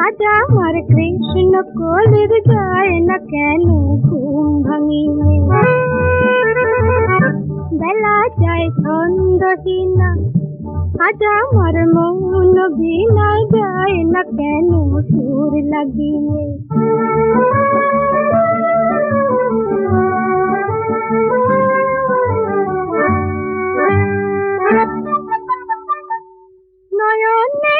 আজ আমার কৃষ্ণ কলির যায় না কেন ঘুম ভাঙিয়ে বেলা যায় ছন্দহীনা আজ আমার মন বিনা যায় না কেন সুর লাগিয়ে নয়নে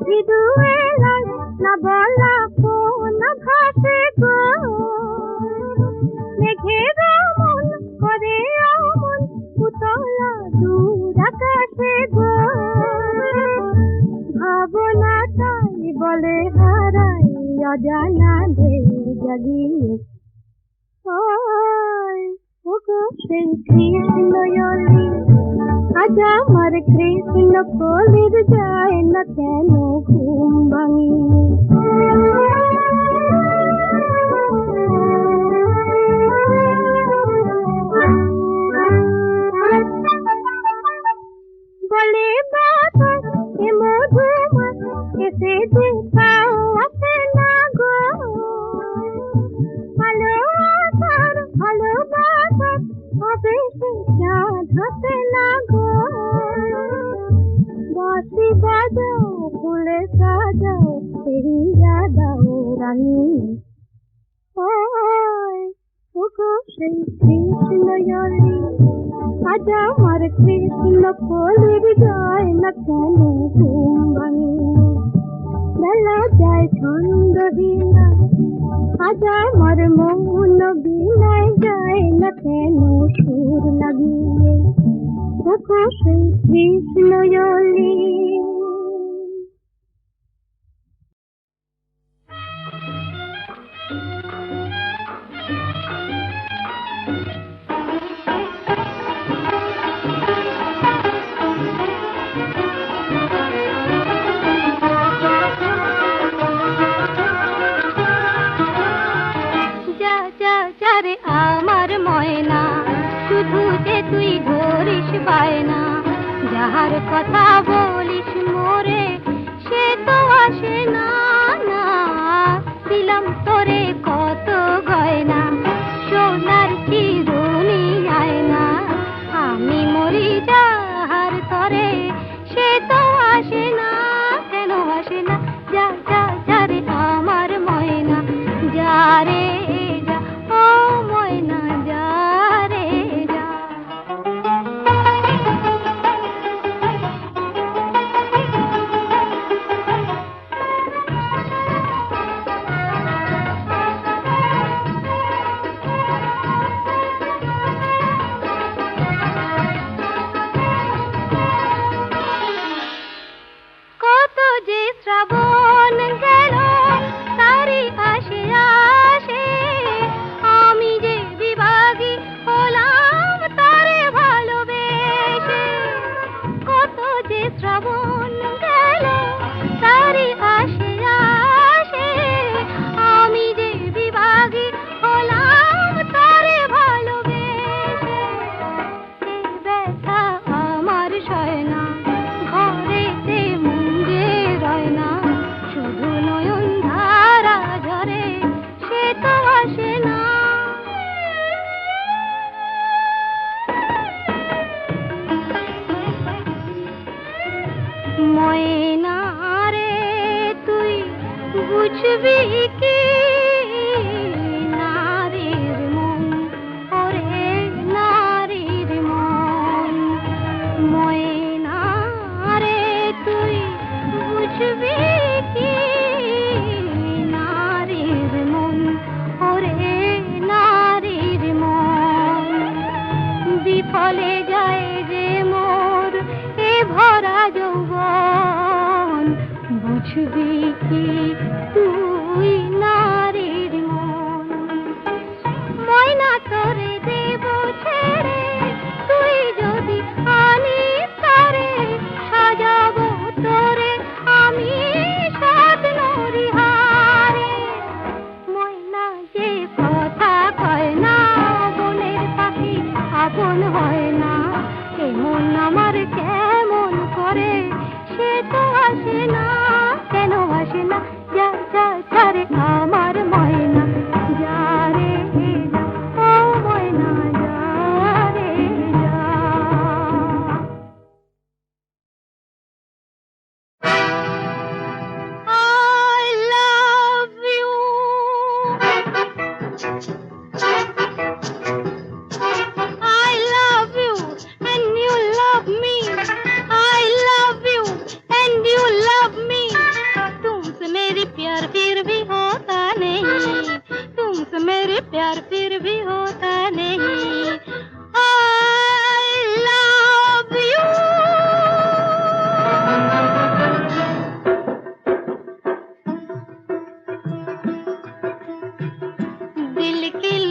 মৃদুয়ে বলা কোন ভাসে গো। উতলা দূর আকাশে গো। তাই বলে হারাই অজানা দে জাগিয়ে। ওগো সেই কৃষ্ণ জলি আজ আমার কৃষ্ণ কলির যায় না কেন আজ আমার মন বিনায় যায় না কেন সুর লাগিয়ে। দেখো সেই কৃষ্ণ ধরিস বায়না যাহার কথা বলিস মোরে সে তো আসে না না।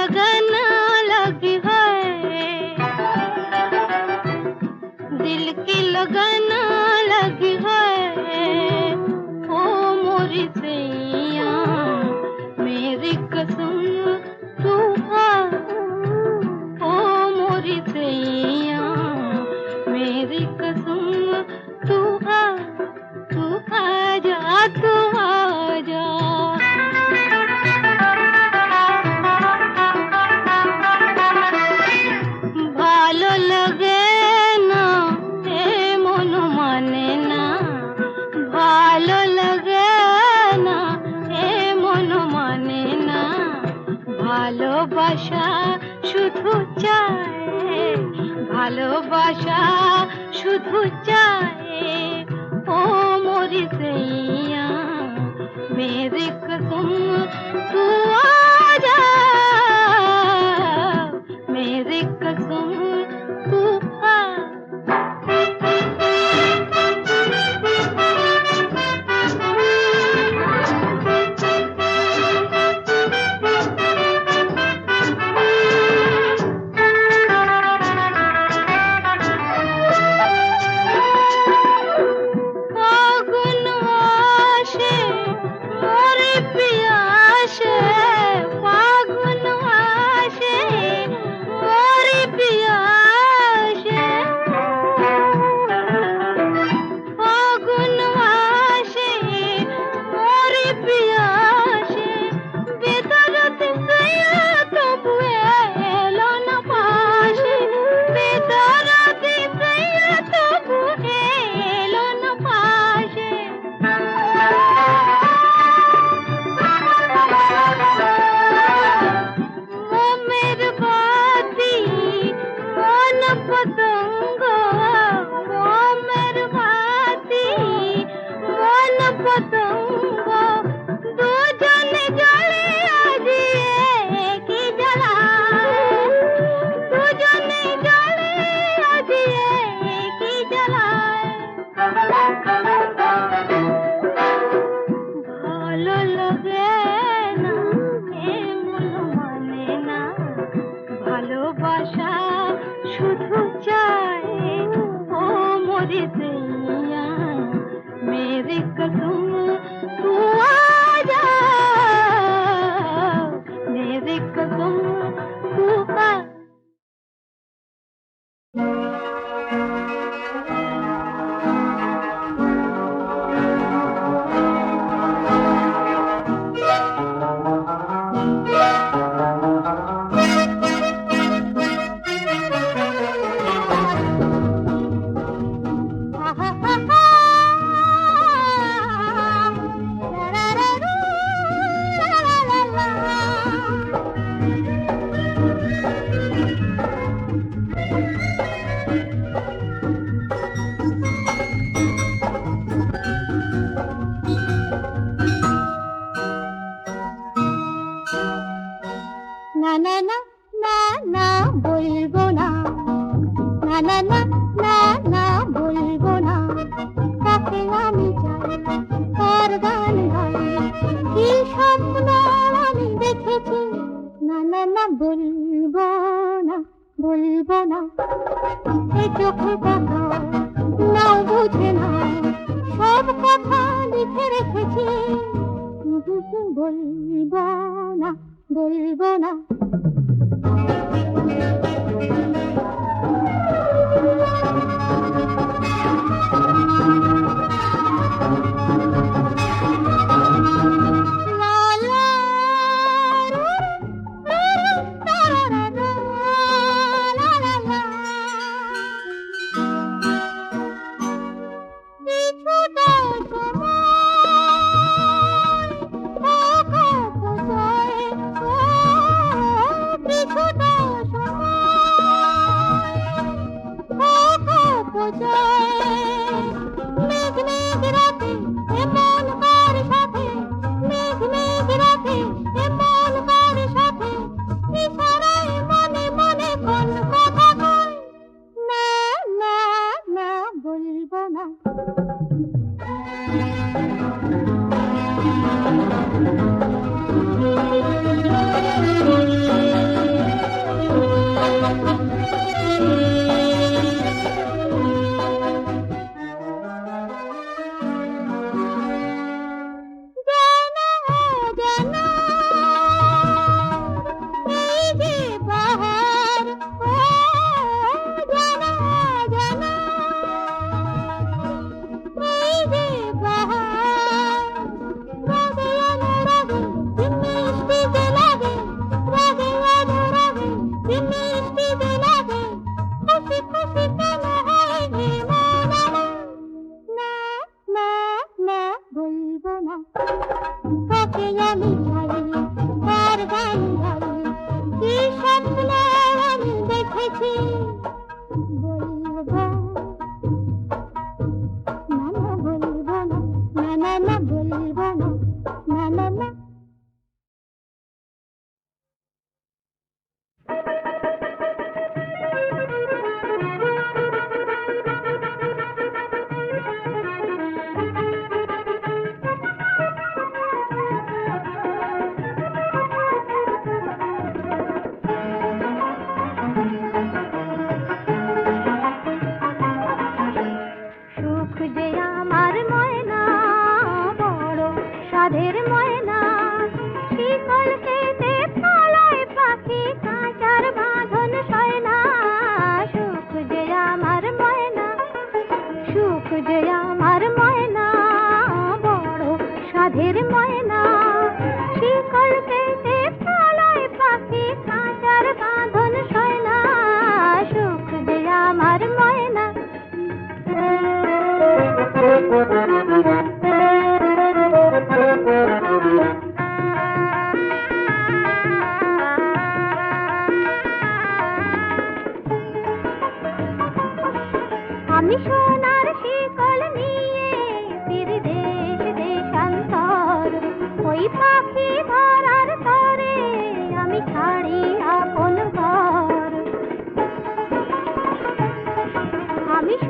ಗಗನ ভালোবাসা শুধু চায় বলব না Música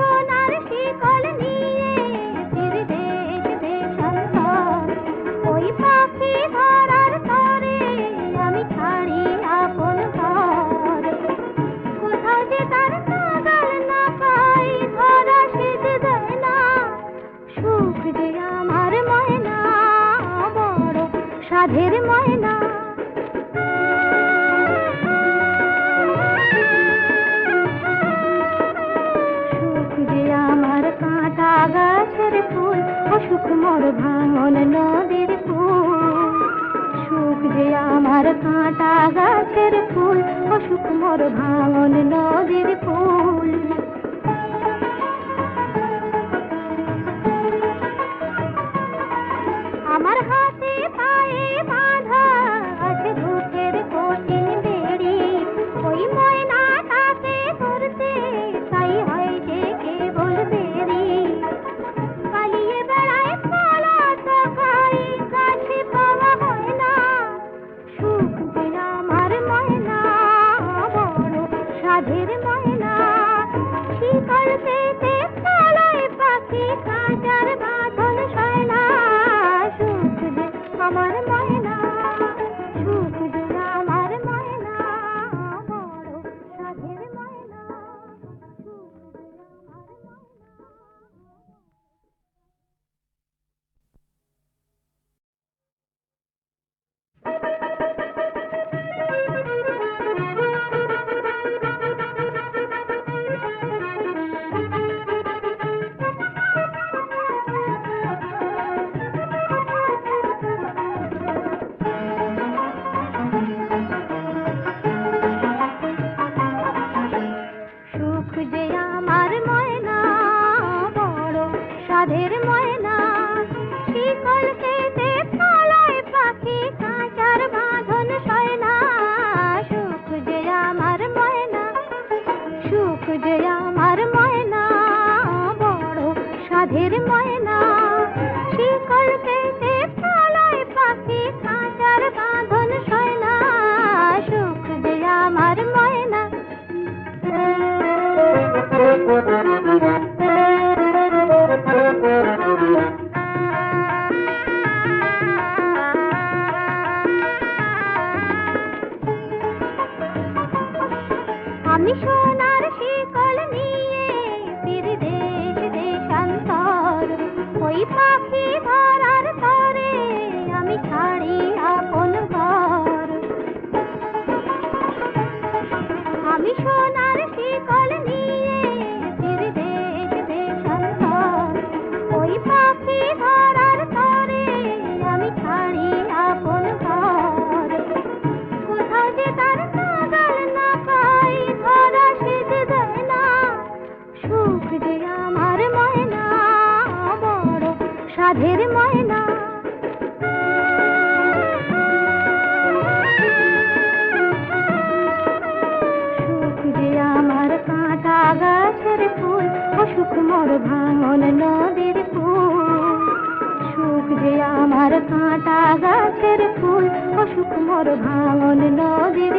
এখন নয়ন নদীর ফুল। সুখ যে আমার কাঁটা গাছের ফুল অসুখ মোর আমি ঝড় ভাঙন নদীর ফুল। সুখ যে আমার কাঁটা গাছের ফুল অসুখ মোর ভাঙন নদীর